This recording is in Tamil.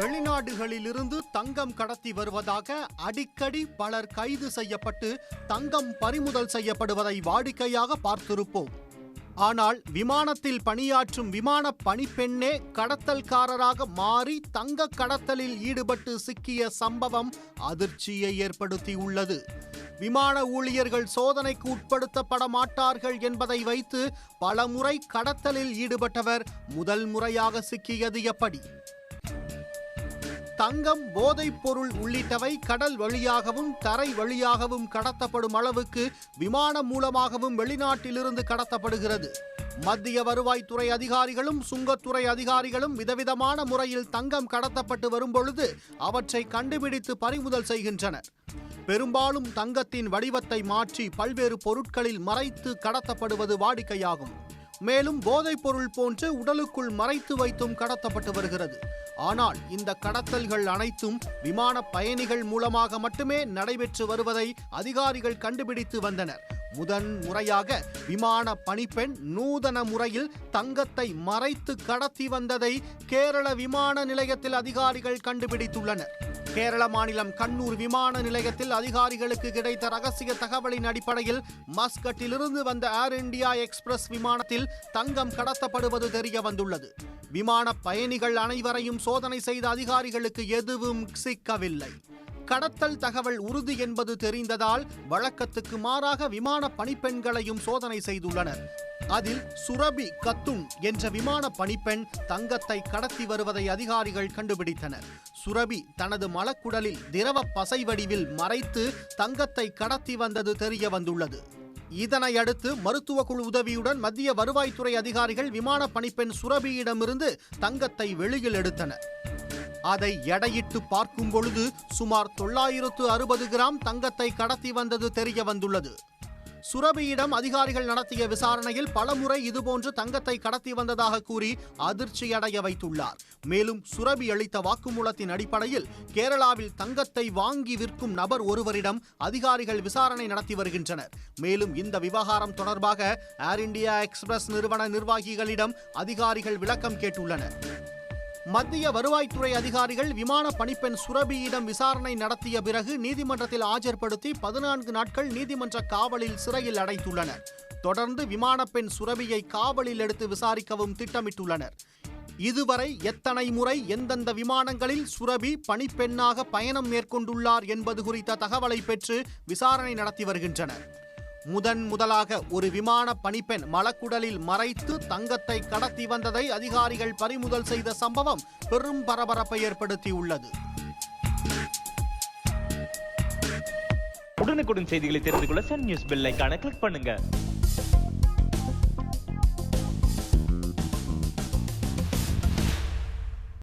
வெளிநாடுகளிலிருந்து தங்கம் கடத்தி வருவதாக அடிக்கடி பலர் கைது செய்யப்பட்டு தங்கம் பறிமுதல் செய்யப்படுவதை வாடிக்கையாக பார்த்திருப்போம். ஆனால் விமானத்தில் பணியாற்றும் விமான பணிப்பெண்ணே கடத்தல்காரராக மாறி தங்க கடத்தலில் ஈடுபட்டு சிக்கிய சம்பவம் அதிர்ச்சியை ஏற்படுத்தியுள்ளது. விமான ஊழியர்கள் சோதனைக்கு உட்படுத்தப்பட மாட்டார்கள் என்பதை வைத்து பலமுறை கடத்தலில் ஈடுபட்டவர் முதல் முறையாக சிக்கியது எப்படி? தங்கம் போதைப் பொருள் உள்ளிட்டவை கடல் வழியாகவும் தரை வழியாகவும் கடத்தப்படும் அளவுக்கு விமானம் மூலமாகவும் வெளிநாட்டிலிருந்து கடத்தப்படுகிறது. மத்திய வருவாய்த்துறை அதிகாரிகளும் சுங்கத்துறை அதிகாரிகளும் விதவிதமான முறையில் தங்கம் கடத்தப்பட்டு வரும்பொழுது அவற்றை கண்டுபிடித்து பறிமுதல் செய்கின்றனர். பெரும்பாலும் தங்கத்தின் வடிவத்தை மாற்றி பல்வேறு பொருட்களில் மறைத்து கடத்தப்படுவது வாடிக்கையாகும். மேலும் போதைப் பொருள் போன்று உடலுக்குள் மறைத்து வைத்தும் கடத்தப்பட்டு வருகிறது. ஆனால் இந்த கடத்தல்கள் அனைத்தும் விமான பயணிகள் மூலமாக மட்டுமே நடைபெற்று வருவதை அதிகாரிகள் கண்டுபிடித்து வந்தனர். முதன் முறையாக விமான பணிப்பெண் நூதன முறையில் தங்கத்தை மறைத்து கடத்தி வந்ததை கேரள விமான நிலையத்தில் அதிகாரிகள் கண்டுபிடித்துள்ளனர். கேரள மாநிலம் கண்ணூர் விமான நிலையத்தில் அதிகாரிகளுக்கு கிடைத்த ரகசிய தகவலின் அடிப்படையில் மஸ்கட்டிலிருந்து வந்த ஏர் இந்தியா எக்ஸ்பிரஸ் விமானத்தில் தங்கம் கடத்தப்படுவது தெரிய வந்துள்ளது விமான பயணிகள் அனைவரையும் சோதனை செய்த அதிகாரிகளுக்கு எதுவும் சிக்கவில்லை. கடத்தல் தகவல் உறுதி என்பது தெரிந்ததால் வழக்கத்துக்கு மாறாக விமான பணிப்பெண்களையும் சோதனை செய்துள்ளனர். அதில் சுரபி கத்துன் என்ற விமான பணிப்பெண் தங்கத்தை கடத்தி வருவதை அதிகாரிகள் கண்டுபிடித்தனர். சுரபி தனது மலக்குடலில் திரவ பசை வடிவில் மறைத்து தங்கத்தை கடத்தி வந்தது தெரிய வந்துள்ளது. இதனையடுத்து மருத்துவ குழு உதவியுடன் மத்திய வருவாய்த்துறை அதிகாரிகள் விமான பணிப்பெண் சுரபியிடமிருந்து தங்கத்தை வெளியில் எடுத்தனர். அதை எடையிட்டு பார்க்கும் பொழுது சுமார் தொள்ளாயிரத்து அறுபது கிராம் தங்கத்தை கடத்தி வந்தது தெரிய வந்துள்ளது. சுரபியிடம் அதிகாரிகள் நடத்திய விசாரணையில் பலமுறை இதுபோன்று தங்கத்தை கடத்தி வந்ததாக கூறி அதிர்ச்சியடைய வைத்துள்ளார். மேலும் சுரபி அளித்த வாக்குமூலத்தின் அடிப்படையில் கேரளாவில் தங்கத்தை வாங்கி விற்கும் நபர் ஒருவரிடம் அதிகாரிகள் விசாரணை நடத்தி வருகின்றனர். மேலும் இந்த விவகாரம் தொடர்பாக ஏர் இந்தியா எக்ஸ்பிரஸ் நிறுவன நிர்வாகிகளிடம் அதிகாரிகள் விளக்கம் கேட்டுள்ளனர். மத்திய வருவாய்த்துறை அதிகாரிகள் விமான பணிப்பெண் சுரபியிடம் விசாரணை நடத்திய பிறகு நீதிமன்றத்தில் ஆஜர்படுத்தி பதினான்கு நாட்கள் நீதிமன்ற காவலில் சிறையில் அடைத்துள்ளனர். தொடர்ந்து விமானப்பெண் சுரபியை காவலில் எடுத்து விசாரிக்கவும் திட்டமிட்டுள்ளனர். இதுவரை எத்தனை முறை எந்தெந்த விமானங்களில் சுரபி பணிப்பெண்ணாக பயணம் மேற்கொண்டுள்ளார் என்பது குறித்த தகவலை பெற்று விசாரணை நடத்தி வருகின்றனர். முதன் முதலாக ஒரு விமான பணிப்பெண் மலக்குடலில் மறைத்து தங்கத்தை கடத்தி வந்ததை அதிகாரிகள் பறிமுதல் செய்த சம்பவம் பெரும் பரபரப்பை ஏற்படுத்தியுள்ளது. உடனுக்குடன் செய்திகளை தெரிந்து கொள்ள சன் நியூஸ் பெல் கிளிக் பண்ணுங்க.